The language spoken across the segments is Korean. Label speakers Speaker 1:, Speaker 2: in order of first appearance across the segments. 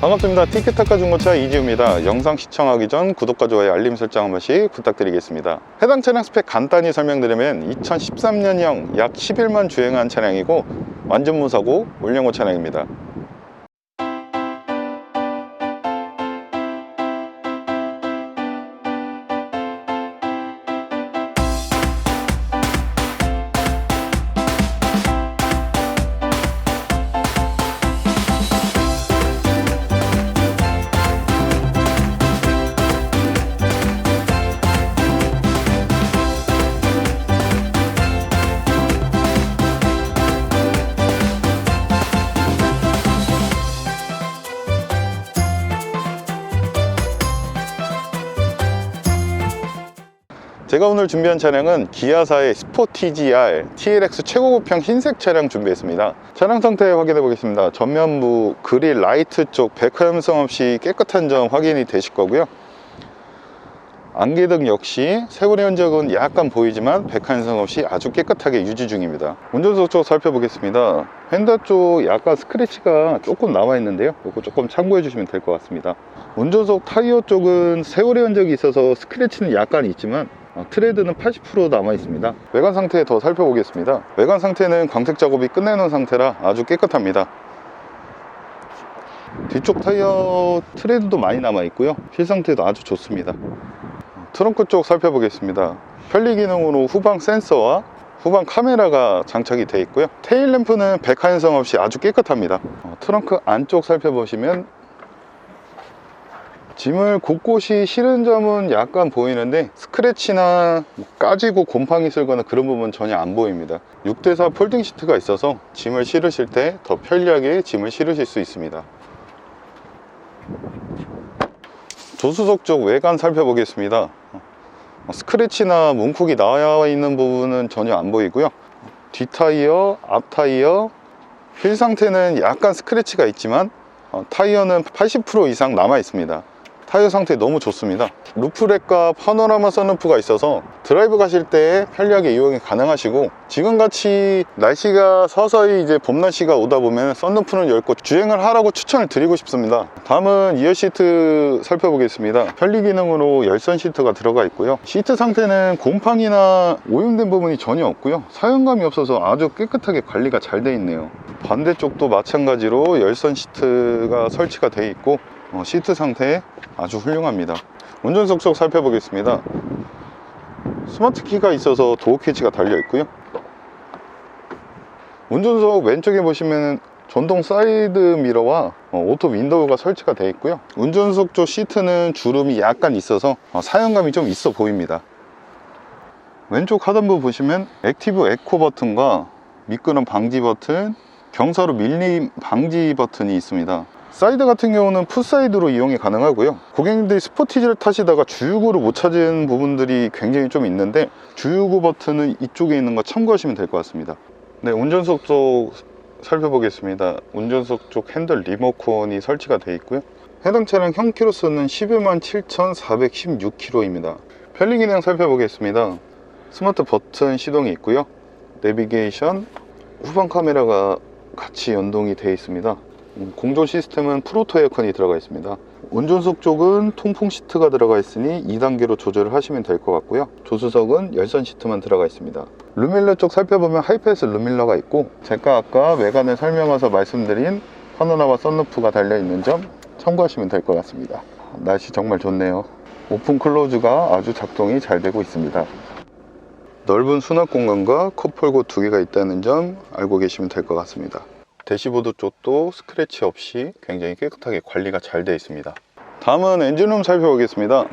Speaker 1: 반갑습니다. 티켓타카 중고차 이지우입니다. 영상 시청하기 전 구독과 좋아요, 알림 설정 한 번씩 부탁드리겠습니다. 해당 차량 스펙 간단히 설명드리면 2013년형 약 11만 주행한 차량이고 완전 무사고 올영호 차량입니다. 제가 오늘 준비한 차량은 기아사의 스포티지-R TLX 최고급형 흰색 차량 준비했습니다. 차량 상태 확인해 보겠습니다. 전면부 그릴 라이트 쪽 백화 염성 없이 깨끗한 점 확인이 되실 거고요. 안개등 역시 세월의 흔적은 약간 보이지만 백화 염성 없이 아주 깨끗하게 유지 중입니다. 운전석 쪽 살펴보겠습니다. 휀다 쪽 약간 스크래치가 조금 남아 있는데요. 이거 조금 참고해 주시면 될 것 같습니다. 운전석 타이어 쪽은 세월의 흔적이 있어서 스크래치는 약간 있지만 어, 트레드는 80% 남아 있습니다. 외관 상태 더 살펴보겠습니다. 외관 상태는 광택 작업이 끝내놓은 상태라 아주 깨끗합니다. 뒤쪽 타이어 트레드도 많이 남아 있고요. 실 상태도 아주 좋습니다. 트렁크 쪽 살펴보겠습니다. 편리 기능으로 후방 센서와 후방 카메라가 장착이 되어 있고요. 테일 램프는 백화 현상 없이 아주 깨끗합니다. 어, 트렁크 안쪽 살펴보시면 짐을 곳곳이 실은 점은 약간 보이는데 스크래치나 뭐 까지고 곰팡이 쓸거나 그런 부분 전혀 안 보입니다. 6대4 폴딩 시트가 있어서 짐을 실으실 때 더 편리하게 짐을 실으실 수 있습니다. 조수석 쪽 외관 살펴보겠습니다. 어, 스크래치나 뭉콕이 나와 있는 부분은 전혀 안 보이고요. 뒷타이어, 앞타이어 휠 상태는 약간 스크래치가 있지만 어, 타이어는 80% 이상 남아 있습니다 타이어 상태 너무 좋습니다. 루프렉과 파노라마 선루프가 있어서 드라이브 가실 때 편리하게 이용이 가능하시고 지금같이 날씨가 서서히 이제 봄 날씨가 오다 보면 선루프는 열고 주행을 하라고 추천을 드리고 싶습니다. 다음은 이어 시트 살펴보겠습니다. 편리 기능으로 열선 시트가 들어가 있고요. 시트 상태는 곰팡이나 오염된 부분이 전혀 없고요. 사용감이 없어서 아주 깨끗하게 관리가 잘 돼 있네요. 반대쪽도 마찬가지로 열선 시트가 설치가 돼 있고 어, 시트 상태 아주 훌륭합니다. 운전석 쪽 살펴보겠습니다. 스마트 키가 있어서 도어 캐치가 달려 있고요. 운전석 왼쪽에 보시면 전동 사이드 미러와 어, 오토 윈도우가 설치가 되어 있고요. 운전석 쪽 시트는 주름이 약간 있어서 어, 사용감이 좀 있어 보입니다. 왼쪽 하단부 보시면 액티브 에코 버튼과 미끄럼 방지 버튼 경사로 밀림 방지 버튼이 있습니다 사이드 같은 경우는 풋사이드로 이용이 가능하고요. 고객님들이 스포티지를 타시다가 주유구를 못 찾은 부분들이 굉장히 좀 있는데 주유구 버튼은 이쪽에 있는 거 참고하시면 될 것 같습니다. 네 운전석 쪽 살펴보겠습니다. 운전석 쪽 핸들 리모컨이 설치가 되어 있고요. 해당 차량 형 키로수는 11만 7,416km입니다. 편리 기능 살펴보겠습니다. 스마트 버튼 시동이 있고요. 내비게이션 후방 카메라가 같이 연동이 되어 있습니다. 음, 공조 시스템은 프로토 에어컨이 들어가 있습니다. 운전석 쪽은 통풍 시트가 들어가 있으니 2단계로 조절을 하시면 될 것 같고요. 조수석은 열선 시트만 들어가 있습니다. 루밀러 쪽 살펴보면 하이패스 루밀러가 있고 제가 아까 외관을 설명해서 말씀드린 파노라마 썬루프가 달려있는 점 참고하시면 될 것 같습니다. 날씨 정말 좋네요. 오픈 클로즈가 아주 작동이 잘 되고 있습니다. 넓은 수납 공간과 컵홀고 두 개가 있다는 점 알고 계시면 될 것 같습니다 대시보드 쪽도 스크래치 없이 굉장히 깨끗하게 관리가 잘 되어 있습니다. 다음은 엔진룸 살펴보겠습니다.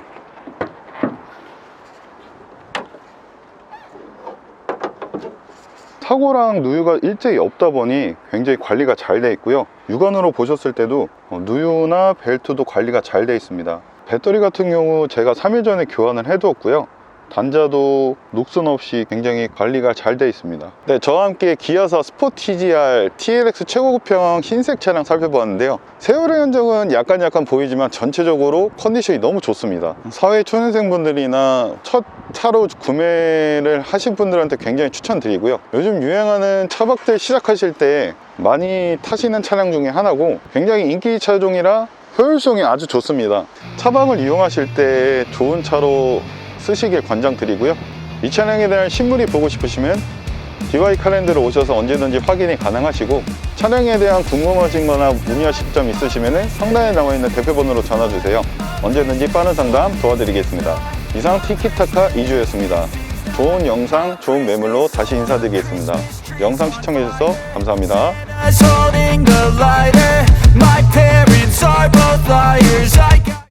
Speaker 1: 타고랑 누유가 일제히 없다 보니 굉장히 관리가 잘 되어 있고요. 육안으로 보셨을 때도 어, 누유나 벨트도 관리가 잘 되어 있습니다. 배터리 같은 경우 제가 3일 전에 교환을 해두었고요 단자도 녹슨 없이 굉장히 관리가 잘 되어 있습니다. 네, 저와 함께 기아사 스포티지-R TLX 최고급형 흰색 차량 살펴보았는데요. 세월의 흔적은 약간 약간 보이지만 전체적으로 컨디션이 너무 좋습니다. 사회 초년생 분들이나 첫 차로 구매를 하신 분들한테 굉장히 추천드리고요. 요즘 유행하는 차박들 시작하실 때 많이 타시는 차량 중에 하나고 굉장히 인기 차종이라 효율성이 아주 좋습니다. 차박을 이용하실 때 좋은 차로 쓰시길 권장드리고요. 이 차량에 대한 실물이 보고 싶으시면 DY 칼렌더로 오셔서 언제든지 확인이 가능하시고 차량에 대한 궁금하신 거나 문의하실 점 있으시면 상단에 나와 있는 대표번호로 전화 주세요. 언제든지 빠른 상담 도와드리겠습니다. 이상 티키타카 2주였습니다. 좋은 영상, 좋은 매물로 다시 인사드리겠습니다. 영상 시청해주셔서 감사합니다.